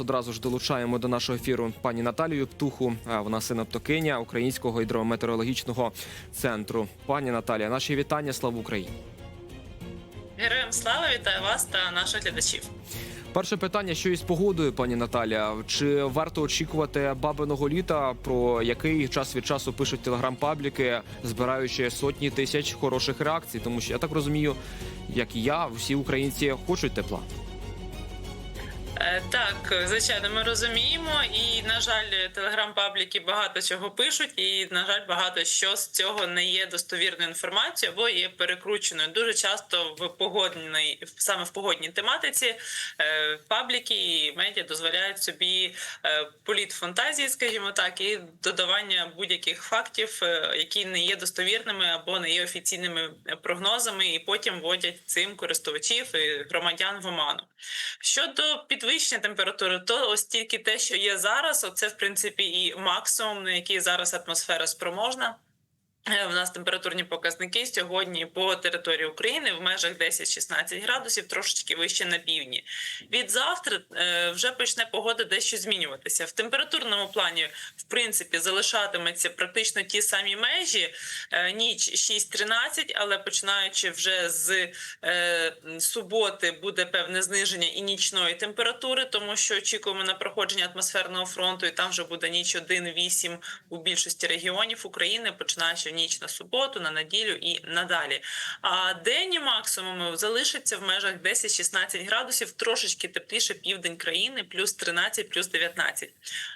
Одразу ж долучаємо до нашого ефіру пані Наталію Птуху. Вона синоптокиня Українського гідрометеорологічного центру. Пані Наталія, наші вітання. Слава Україні! Героям слава вітаю вас та наших глядачів. Перше питання: що із погодою, пані Наталія? Чи варто очікувати бабиного літа, про який час від часу пишуть телеграм-пабліки, збираючи сотні тисяч хороших реакцій? Тому що я так розумію, як і я, всі українці хочуть тепла. Е, Так, звичайно, ми розуміємо, і на жаль, телеграм-пабліки багато чого пишуть, і на жаль, багато що з цього не є достовірною інформацією або є перекрученою. Дуже часто в погодній, саме в погодній тематиці, е, пабліки і медіа дозволяють собі е, політ фантазії, скажімо так, і додавання будь-яких фактів, які не є достовірними або не є офіційними прогнозами, і потім вводять цим користувачів і громадян в оману. Щодо підвищення температури, то ось тільки те, що є зараз, оце в принципі і максимум, на який зараз атмосфера спроможна. Е, У нас температурні показники сьогодні по території України в межах 10-16 градусів, трошечки вище на півдні. Від завтра е, вже почне погода дещо змінюватися. В температурному плані, в принципі, залишатиметься практично ті самі межі. Е, Ніч 6-13, але починаючи вже з е, суботи буде певне зниження і нічної температури, тому що очікуємо на проходження атмосферного фронту, і там вже буде ніч 1-8 у більшості регіонів України, починаючи ніч на суботу, на неділю і надалі. А денні максимуми залишаться в межах 10-16 градусів, трошечки тепліше південь країни, плюс 13, плюс 19.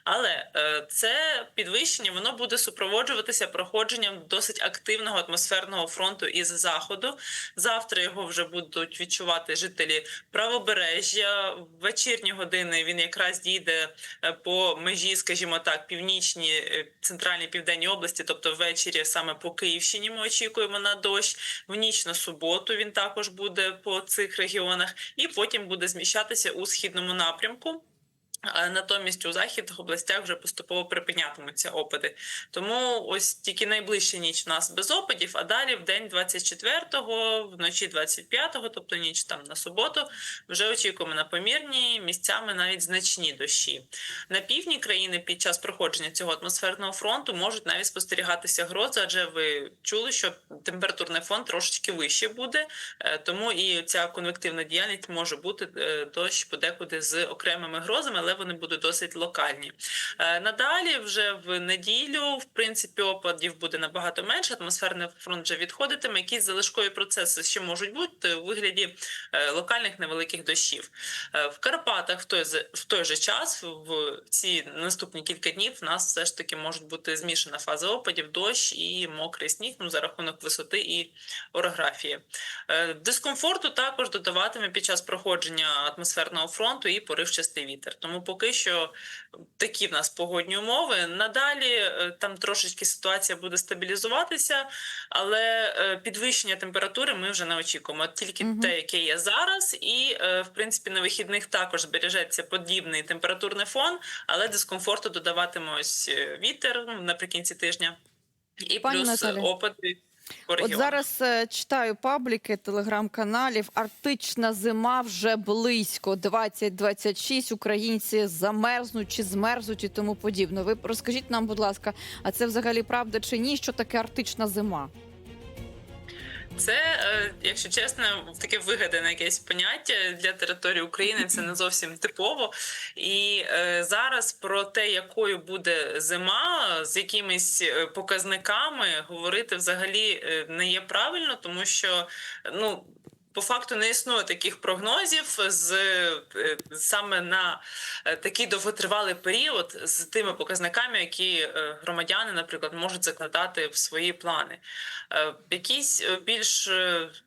Але е, це підвищення воно буде супроводжуватися проходженням досить активного атмосферного фронту із заходу. Завтра його вже будуть відчувати жителі правобережжя. В вечірні години він якраз дійде е, по межі, скажімо так, північні, е, центральні південні області, тобто ввечері саме по Київщині ми очікуємо на дощ. В ніч на суботу він також буде по цих регіонах, і потім буде зміщатися у східному напрямку. Натомість у західних областях вже поступово припинятимуться опади. Тому ось тільки найближча ніч у нас без опадів, а далі в день 24-го, вночі 25-го, тобто ніч там на суботу, вже очікуємо на помірні місцями навіть значні дощі. На півдні країни під час проходження цього атмосферного фронту можуть навіть спостерігатися грози, адже ви чули, що температурний фон трошечки вище буде, е, тому і ця конвективна діяльність може бути е, дощ подекуди з окремими грозами, але вони будуть досить локальні. Е, Надалі, вже в неділю, в принципі, опадів буде набагато менше. Атмосферний фронт вже відходитиме. Якісь залишкові процеси ще можуть бути у вигляді е, локальних невеликих дощів. Е, В Карпатах в той, в той же час, в ці наступні кілька днів, в нас все ж таки можуть бути змішана фаза опадів, дощ і мокрий сніг ну, за рахунок висоти і орографії. Дискомфорту також додаватиме під час проходження атмосферного фронту і поривчастий вітер. Тому поки що такі в нас погодні умови. Надалі е, там трошечки ситуація буде стабілізуватися, але е, підвищення температури ми вже не очікуємо. Тільки Мгм. те, яке є зараз, і е, в принципі на вихідних також збережеться подібний температурний фон, але дискомфорту додаватиме ось е, вітер ну, наприкінці тижня. І Пані плюс Наталі, опади От зараз е, читаю пабліки телеграм-каналів. Арктична зима вже близько 20-26. Українці замерзнуть чи змерзнуть і тому подібне. Ви розкажіть нам, будь ласка, а це взагалі правда чи ні? Що таке арктична зима? Це, е, якщо чесно, таке вигадане якесь поняття для території України. Це не зовсім типово. І е, зараз про те, якою буде зима, з якимись е, показниками говорити взагалі не є правильно, тому що ну. По факту не існує таких прогнозів з е, саме на е, такий довготривалий період з тими показниками, які е, громадяни, наприклад, можуть закладати в свої плани. Якісь більш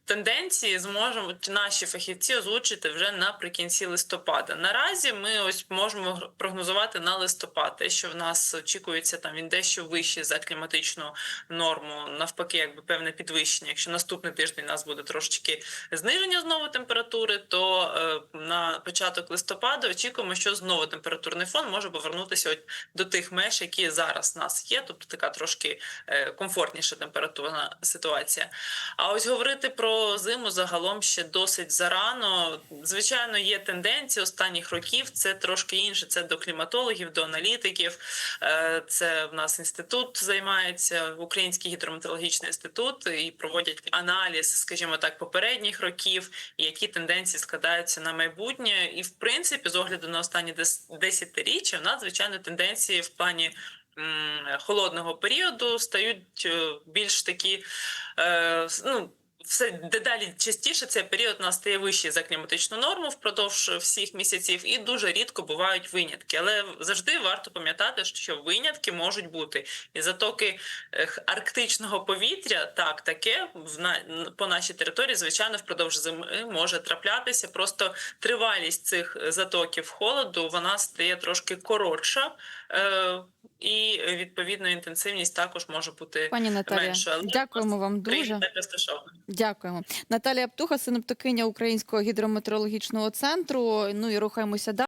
тенденції зможуть наші фахівці озвучити вже наприкінці листопада. Наразі ми ось можемо прогнозувати на листопад, те, що в нас очікується там він дещо вищий за кліматичну норму, навпаки, якби певне підвищення. Якщо наступний тиждень у нас буде трошечки зниження знову температури, то е, на початок листопада очікуємо, що знову температурний фон може повернутися до тих меж, які зараз в нас є, тобто така трошки е, комфортніша температурна ситуація. А ось говорити про зиму загалом ще досить зарано. Звичайно, є тенденції останніх років. Це трошки інше. Це до кліматологів, до аналітиків. Е, Це в нас інститут займається Український гідрометеорологічний інститут і проводять аналіз, скажімо так, попередніх років, які тенденції складаються на майбутнє. І в принципі, з огляду на останні дес- десятиріччя, у нас звичайно тенденції в плані. Холодного періоду стають е, більш такі е, ну, все дедалі частіше цей період у нас стає вищий за кліматичну норму впродовж всіх місяців, і дуже рідко бувають винятки. Але завжди варто пам'ятати, що винятки можуть бути. І затоки арктичного повітря, так таке в на по нашій території, звичайно, впродовж зими може траплятися. Просто тривалість цих затоків холоду вона стає трошки коротша. Е, і відповідно інтенсивність також може бути Пані Наталія, менша. Дякуємо вам дуже. Дякуємо. Наталія Птуха, синоптикиня Українського гідрометеорологічного центру. Ну і рухаємося далі.